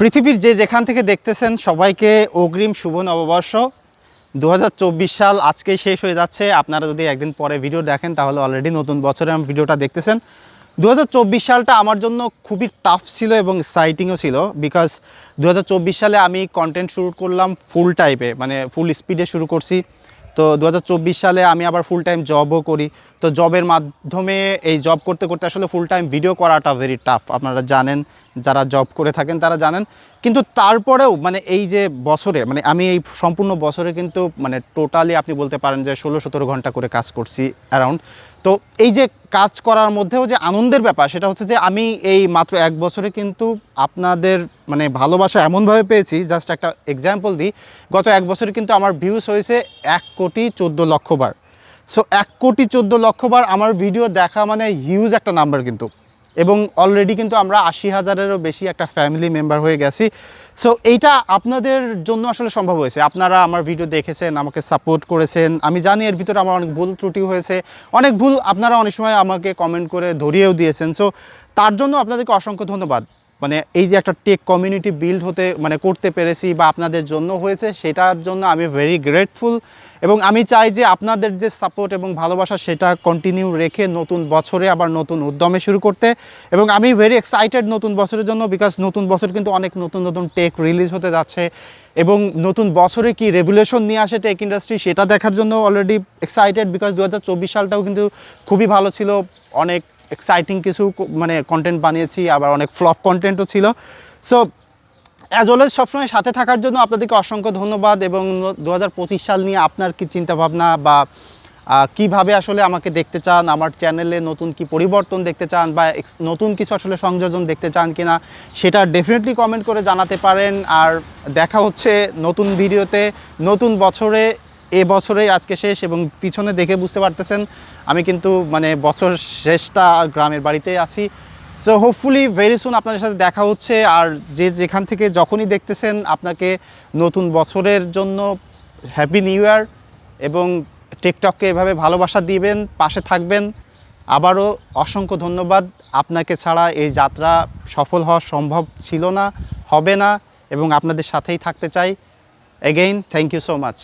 পৃথিবীর যে যেখান থেকে দেখতেছেন সবাইকে অগ্রিম শুভ নববর্ষ। দু হাজার চব্বিশ সাল আজকেই শেষ হয়ে যাচ্ছে। আপনারা যদি একদিন পরে ভিডিও দেখেন, তাহলে অলরেডি নতুন বছরে আমি ভিডিওটা দেখতেছেন। দু হাজার চব্বিশ সালটা আমার জন্য খুবই টাফ ছিল এবং এক্সাইটিংও ছিল বিকজ দু হাজার চব্বিশ সালে আমি কন্টেন্ট শুরু করলাম ফুল টাইপে মানে ফুল স্পিডে শুরু করছি। তো দু হাজার চব্বিশ সালে আমি আবার ফুল টাইম জবও করি। তো জবের মাধ্যমে এই জব করতে করতে আসলে ফুল টাইম ভিডিও করাটা ভেরি টাফ আপনারা জানেন, যারা জব করে থাকেন তারা জানেন। কিন্তু তারপরেও মানে এই যে বছরে মানে আমি এই সম্পূর্ণ বছরে কিন্তু মানে টোটালি আপনি বলতে পারেন যে ষোলো সতেরো ঘণ্টা করে কাজ করছি অ্যারাউন্ড তো এই যে কাজ করার মধ্যেও যে আনন্দের ব্যাপার, সেটা হচ্ছে যে আমি এই মাত্র এক বছরে কিন্তু আপনাদের মানে ভালোবাসা এমনভাবে পেয়েছি জাস্ট একটা এক্সাম্পল দিই। গত এক বছরে কিন্তু আমার ভিউস হয়েছে এক কোটি চোদ্দ লক্ষ বার। সো এক কোটি চোদ্দ লক্ষ বার আমার ভিডিও দেখা মানে হিউজ একটা নাম্বার কিন্তু। এবং অলরেডি কিন্তু আমরা আশি হাজারেরও বেশি একটা ফ্যামিলি মেম্বার হয়ে গেছি। সো এইটা আপনাদের জন্য আসলে সম্ভব হয়েছে। আপনারা আমার ভিডিও দেখেছেন, আমাকে সাপোর্ট করেছেন। আমি জানি এর ভিতরে আমার অনেক ভুল ত্রুটি হয়েছে। অনেক ভুল আপনারা অনেক সময় আমাকে কমেন্ট করে ধরিয়েও দিয়েছেন। সো তার জন্য আপনাদেরকে অসংখ্য ধন্যবাদ। মানে এই যে একটা টেক কমিউনিটি বিল্ড হতে মানে করতে পেরেছি বা আপনাদের জন্য হয়েছে, সেটার জন্য আমি ভেরি গ্রেটফুল এবং আমি চাই যে আপনাদের যে সাপোর্ট এবং ভালোবাসা, সেটা কন্টিনিউ রেখে নতুন বছরে আবার নতুন উদ্যমে শুরু করতে। এবং আমি ভেরি এক্সাইটেড নতুন বছরের জন্য বিকজ নতুন বছর কিন্তু অনেক নতুন নতুন টেক রিলিজ হতে যাচ্ছে। এবং নতুন বছরে কি রেগুলেশন নিয়ে আসে টেক ইন্ডাস্ট্রি সেটা দেখার জন্য অলরেডি এক্সাইটেড বিকজ দু হাজার চব্বিশ সালটাও কিন্তু খুবই ভালো ছিল। অনেক এক্সাইটিং কিছু মানে কন্টেন্ট বানিয়েছি, আবার অনেক ফ্লপ কন্টেন্টও ছিল। সো অ্যাজ ওয়েল সবসময় সাথে থাকার জন্য আপনাদেরকে অসংখ্য ধন্যবাদ এবং দু হাজার পঁচিশ সাল নিয়ে আপনার কি চিন্তাভাবনা বা কীভাবে আসলে আমাকে দেখতে চান, আমার চ্যানেলে নতুন কি পরিবর্তন দেখতে চান বা নতুন কিছু আসলে সংযোজন দেখতে চান কিনা, সেটা ডেফিনেটলি কমেন্ট করে জানাতে পারেন। আর দেখা হচ্ছে নতুন ভিডিওতে নতুন বছরে এ বছরেই আজকে শেষ এবং পিছনে দেখে বুঝতে পারতেছেন, আমি কিন্তু মানে বছর শেষটা গ্রামের বাড়িতেই আছি। সো হোপফুলি ভেরি সুন আপনাদের সাথে দেখা হচ্ছে আর যে যেখান থেকে যখনই দেখতেছেন আপনাকে নতুন বছরের জন্য হ্যাপি নিউ ইয়ার এবং টিকটককে এভাবে ভালোবাসা দিবেন, পাশে থাকবেন, আবারও অসংখ্য ধন্যবাদ। আপনাকে ছাড়া এই যাত্রা সফল হওয়া সম্ভব ছিল না, হবে না এবং আপনাদের সাথেই থাকতে চাই। Again thank you so much